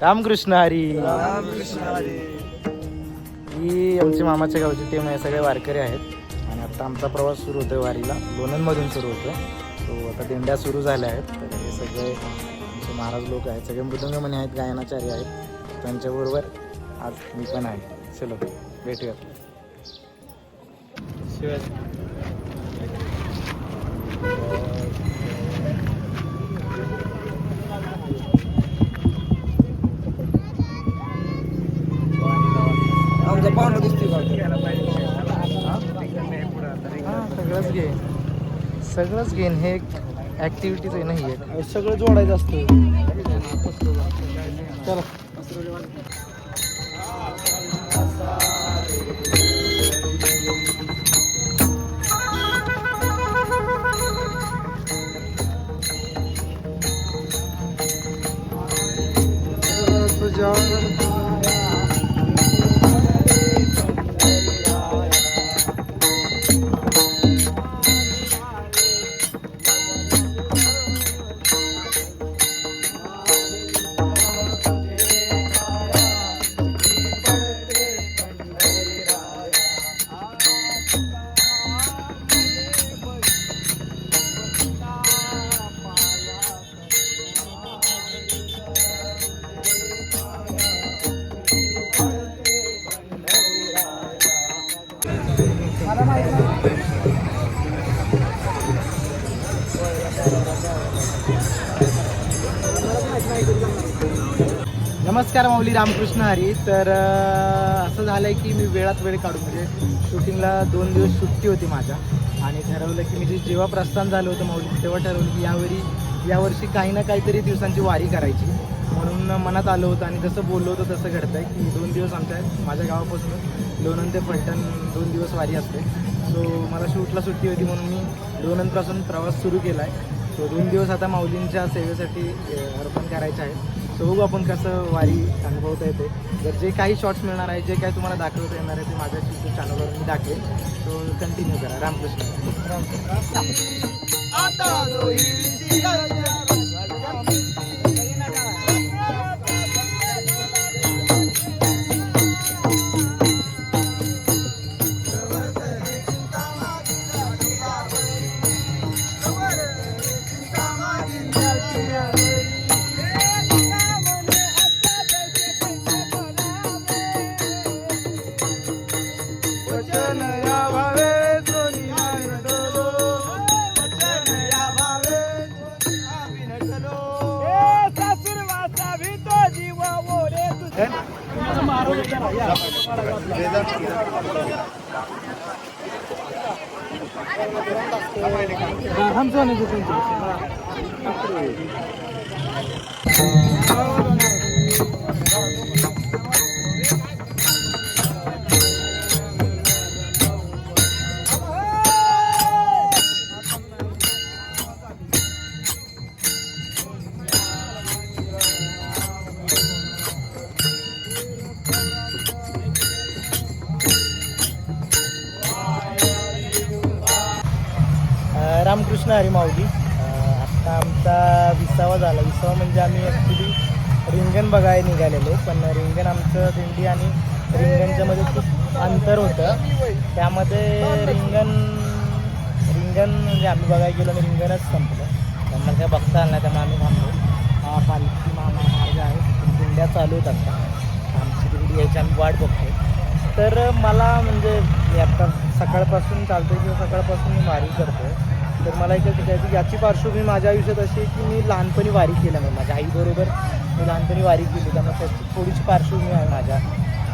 रामकृष्ण हरी. ही आमची मामाच्या गावची टीम आहे सगळे वारकरी आहेत. आणि आता आमचा प्रवास सुरू होतोय वारीला. लोणंदमधून सुरू होतो तो आता दिंड्या सुरू झाल्या आहेत. तर हे सगळे आमचे महाराज लोक आहेत. सगळे मृदंगमणी आहेत गायनाचार्य आहेत. त्यांच्याबरोबर आज मी पण आहे. चलो भेटूया आमचा पाहुणा दिसतोय हां सगळंच घे सगळंच घेईन. हे एक ॲक्टिव्हिटीज आहे नाही सगळं जोडायचं असतं चला. नमस्कार माऊली रामकृष्ण हरी. तर असं झालं आहे की मी वेळात वेळ काढून म्हणजे शूटिंगला दोन दिवस सुट्टी होती माझ्या. आणि ठरवलं की मी जे जेव्हा प्रस्थान झालं होतं माऊली तेव्हा ठरवलं की यावेळी यावर्षी काही ना काहीतरी दिवसांची वारी करायची. म्हणून मनात आलं होतं आणि जसं बोललो होतं तसं घडतं आहे की दोन दिवस आमच्या माझ्या गावापासून लोणंद ते फलटण दोन दिवस वारी असते. सो मला शूटला सुट्टी होती म्हणून मी लोणंदपासून प्रवास सुरू केला आहे सो दोन दिवस आता माऊलींच्या सेवेसाठी अर्पण करायचे आहे. सो बघू आपण कसं वारी अनुभवता येते. जर जे काही शॉर्ट्स मिळणार आहे जे काही तुम्हाला दाखवता येणार आहे ते माझ्या यूट्यूब चॅनलवर मी दाखवेन सो कंटिन्यू करा. रामकृष्ण. 네, 한수 안에서 좀 드리겠습니다. माऊली हरिमावजी आत्ता आमचा विसावा झाला. विसावा म्हणजे आम्ही ॲक्च्युली रिंगण बघायला निघालेलो. पण रिंगण आमचं दिंडी आणि रिंगणच्या मध्ये खूप अंतर होतं. त्यामध्ये रिंगण रिंगण म्हणजे आम्ही बघायला गेलो आणि रिंगणच संपलं. त्यांना काय बघता आलं नाही त्यामुळे आम्ही थांबलो. पालखी मामा मार्ग आहे. दिंड्या चालू आहेत आता. आमची दिंडी यायची आम्ही वाट बघतो तर मला म्हणजे मी आता सकाळपासून चालतो किंवा सकाळपासून मी बारीक करतो आहे तर मला एक शिकायचं याची पार्श्वभूमी माझ्या आयुष्यात अशी आहे की मी लहानपणी वारी केलं नाही. माझ्या आईबरोबर मी लहानपणी वारी केली. त्यामुळे त्याची थोडीशी पार्श्वभूमी आहे माझ्या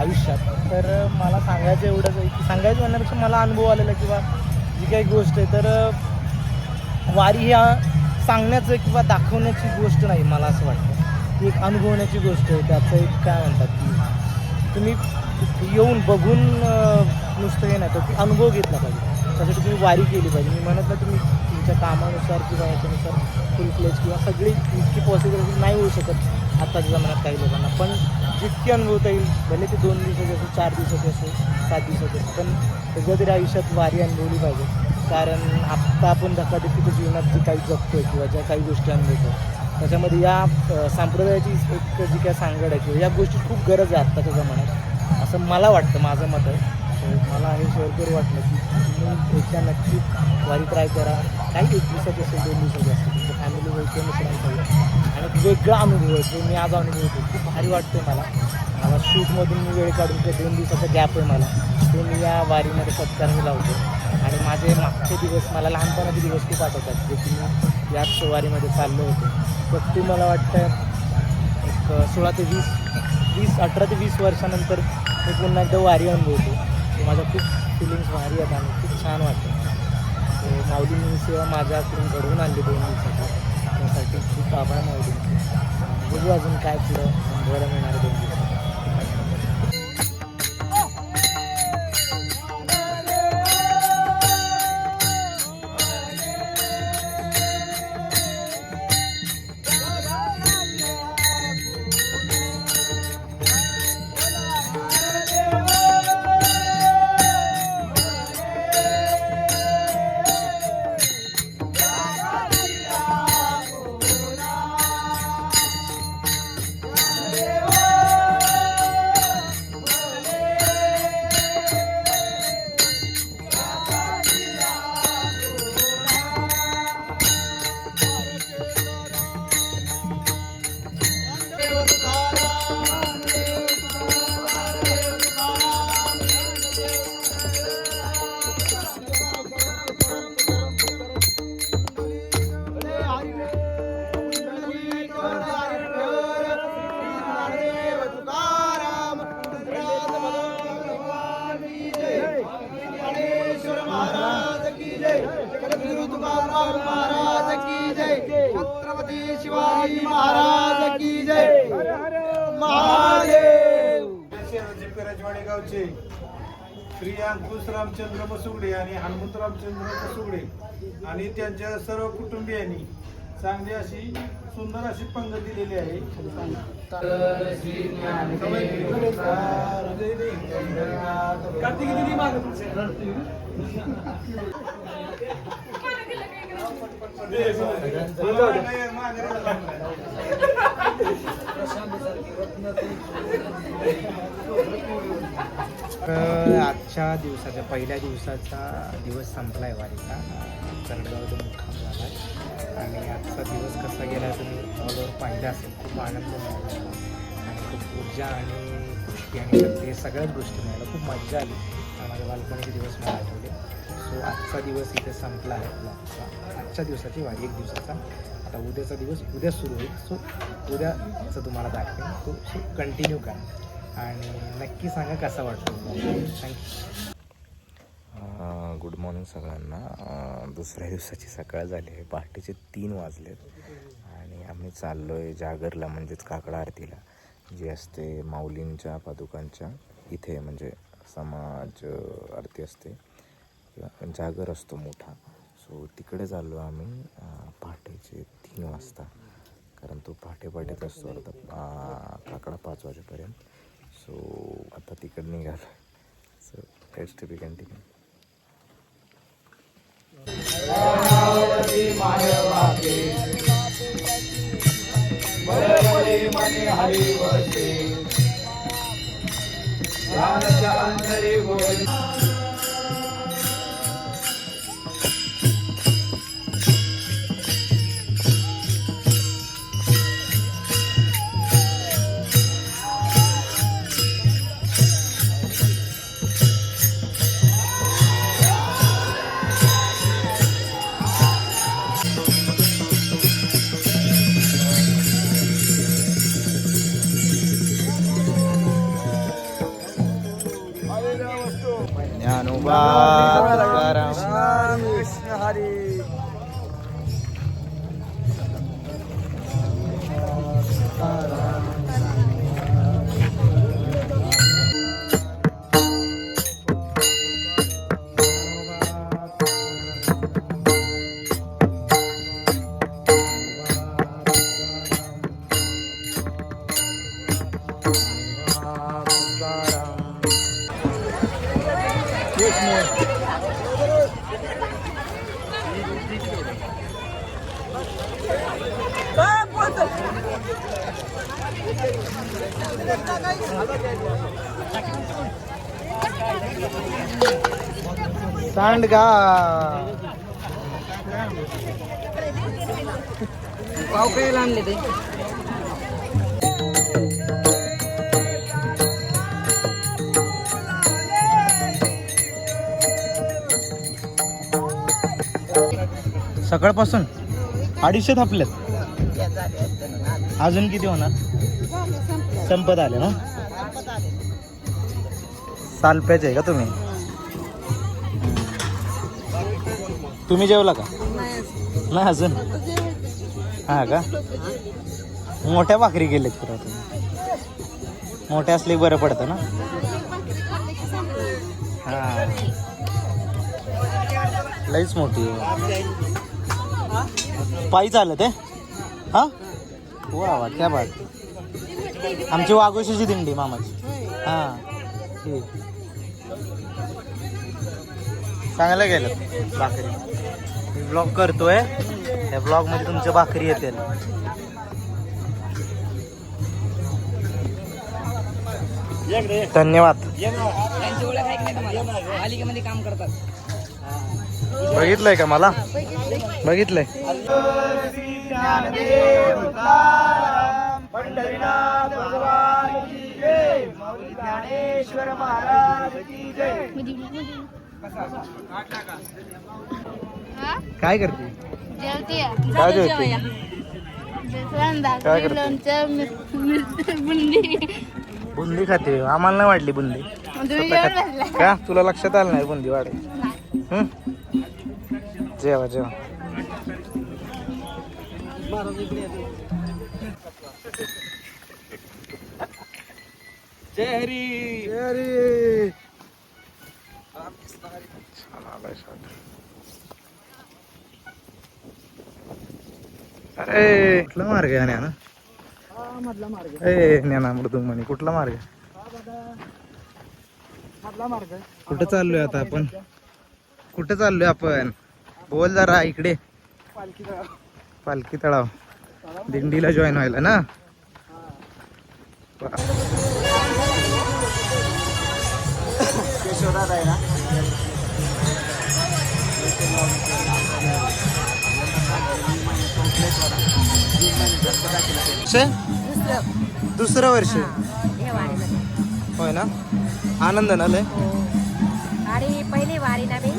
आयुष्यात. तर मला सांगायचं एवढंच आहे की सांगायचं म्हणण्यापेक्षा मला अनुभव आलेला किंवा जी काही गोष्ट आहे तर वारी ह्या सांगण्याचं किंवा दाखवण्याची गोष्ट नाही मला असं वाटतं. ती एक अनुभवण्याची गोष्ट आहे. त्याचं एक काय म्हणतात की तुम्ही येऊन बघून नुसतं हे नाही तर ती अनुभव घेतला पाहिजे. त्यासाठी तुम्ही वारी केली पाहिजे. मी म्हणत नाही तुम्ही तुमच्या कामानुसार किंवा याच्यानुसार फुल फ्लेज किंवा सगळी इतकी पॉसिबिलिटी नाही होऊ शकत आत्ताच्या जमान्यात काही लोकांना. पण जितकी अनुभवता येईल भले ते दोन दिवसाचे असो चार दिवसाचे असो सात दिवसाचे असो पण सगळं आयुष्यात वारी अनुभवली पाहिजे. कारण आत्ता आपण धकाधकीच्या जीवनात जी काही जगतोय किंवा ज्या काही गोष्टी अनुभवतो त्याच्यामध्ये या संप्रदायाची एक जी काय सांगड आहे किंवा या गोष्टी खूप गरज आहे आत्ताच्या जमान्यात. असं मला वाटतं माझं मत आहे. मला हे शेअर करू वाटलं की तुम्ही एकदा नक्की वारी ट्राय करा. काही एक दिवसाची असेल दोन दिवसाची असेल तुमच्या फॅमिली वगैरे मित्रांसोबत आणि वेगळा अनुभव आहे जो मी आज अनुभवतो खूप भारी वाटतो मला. मला शूटमधून मी वेळ काढून ते दोन दिवसाचा गॅप आहे मला. तो मी या वारीमध्ये सत्काराने लावतो आणि माझे मागचे दिवस मला लहानपणाचे दिवस खूप आठवतात जे की मी याच वारीमध्ये चाललो होतो. तर ते मला वाटतं एक सोळा ते वीस वीस अठरा ते वीस वर्षानंतर मी पुन्हा एकदा वारी अनुभवतो ते माझ्या खूप फिलिंग्स भारी आहेत आणि खूप छान वाटतं. ते माऊलींनी सेवा माझ्याकडून घडवून आणली दोन दिवसाची. त्यासाठी खूप आभार माऊलींचे. बघू अजून काय पुढं बरं मिळणार दोन दिवस गावचे श्री अंकुश रामचंद्र बसुगडे आणि हनुमंत रामचंद्र बसुगडे. आणि त्यांच्या सर्व कुटुंबियांनी चांगली अशी सुंदर अशी पंगत दिलेली आहे. आजच्या दिवसाचा पहिल्या दिवसाचा दिवस संपला आहे वारीचा. करडगाव मुक्काम झाला आहे आणि आजचा दिवस कसा गेला तुम्ही ऑलवर पाहिला असेल खूप आनंद मिळाला. आणि खूप ऊर्जा आणि गोष्टी आणि हे सगळ्याच गोष्टी मिळाल्या. खूप मजा आली. माझ्या बालपणीचे दिवस मला आठवले. सो आजचा दिवस इथे संपला आहे आपला. आजच्या दिवसाची वारी एक दिवसाचा. आता उद्याचा दिवस उद्या सुरू होईल. सो उद्याचं तुम्हाला दाखवेन. तो सो कंटिन्यू करा. आणि नक्की सांगा कसा वाटतो. थँक्यू गुड मॉर्निंग सगळ्यांना. दुसऱ्या दिवसाची सकाळ झाली आहे. पहाटेचे तीन वाजलेत. आणि आम्ही चाललो आहे जागरला म्हणजेच काकडा आरतीला. जी असते माऊलींच्या पादुकांच्या. इथे म्हणजे समाज आरती असते. किंवा जागर असतो मोठा. सो तिकडे चाललो आम्ही पहाटेचे तीन वाजता. कारण तो पहाटे पहाटेच असतो अर्धा काकडा पाच वाजेपर्यंत. सो आता तिकडे निघाला. So let's to be continue Bye. सांडगा पाव काय आणले ते. सकाळपासून अडीचशे थापल्यात अजून किती होणार? संपत आले ना? सालप्याचे आहे का तुम्ही? तुम्ही जेवला का? नाही अजून. हा का? मोठ्या भाकरी गेलेत फिरा तुम्ही मोठ्या असले बरं पडतं ना? हां. लईच मोठी आहे. पायी चालत आहे हा? वा वा त्या बात. आमची वाघोशीची दिंडी मामाची. हा. ठीक. चांगलं गेलं. भाकरी. ब्लॉग करतोय. या ब्लॉगमध्ये तुमच्या भाकरी येते धन्यवाद. आहे काम करतात बघितलंय का मला? बघितलंय. पंढरीनाथ भगवान की जय ज्ञानेश्वर महाराज की जय. काय करते? काय जेवते? काय करते? बुंदी. बुंदी खाते. आम्हाला नाही वाटली बुंदी? का? तुला लक्षात आलं नाही बुंदी वाढे हं? जेवा जेवा. जय हरी. जय हरी. अरे कुठला मार्ग आहे ना मधला मार्ग ए ज्ञाना मृदू म्हणे. कुठला मार्ग मधला मार्ग कुठं चाललोय आता आपण? कुठं चाललोय आपण? बोल जरा इकडे. पालखी पालखी तळाव. दिंडीला जॉईन व्हायला ना? वा. शे? दुसरं. वर्ष. होय ना? आनंद ना लय? आणि पहिले वारी ना मी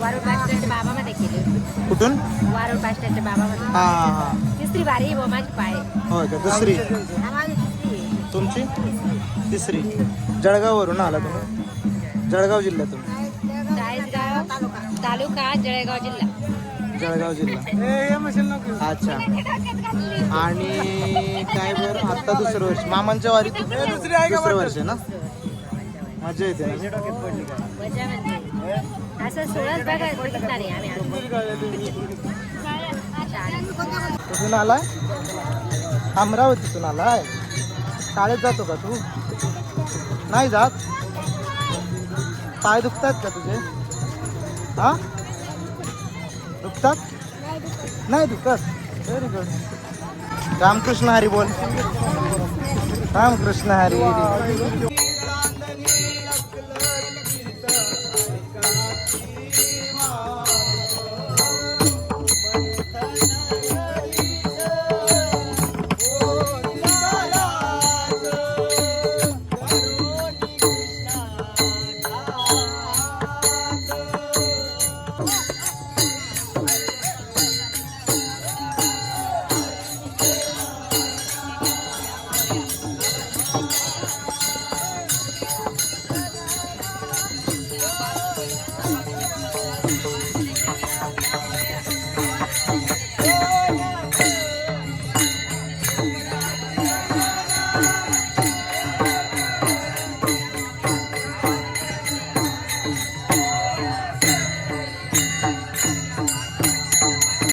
वारुड बाबामध्ये केली कुठून? वारुड बाबामध्ये. हा हा हा. तिसरी वारी व माझी पाय. होय का? दुसरी? हा. तुमची? तिसरी. जळगाववरून आला तुम्ही? जळगाव जिल्ह्यातून? तालुका जळगाव जिल्हा. जळगाव जिल्हा. अच्छा. आणि काय बरं? आता दुसरं वर्ष. मामांच्या वारीत दुसरं वर्ष आहे ना? मजा येते ना? मजा म्हणजे. कुठून आलाय? अमरावतीतून आलाय. शाळेत जातो का तू? नाही जात? पाय दुखतात का तुझे? हा? दुखतात? नाही दुखतात व्हेरी गुड रामकृष्ण हरी बोल. रामकृष्ण हरी.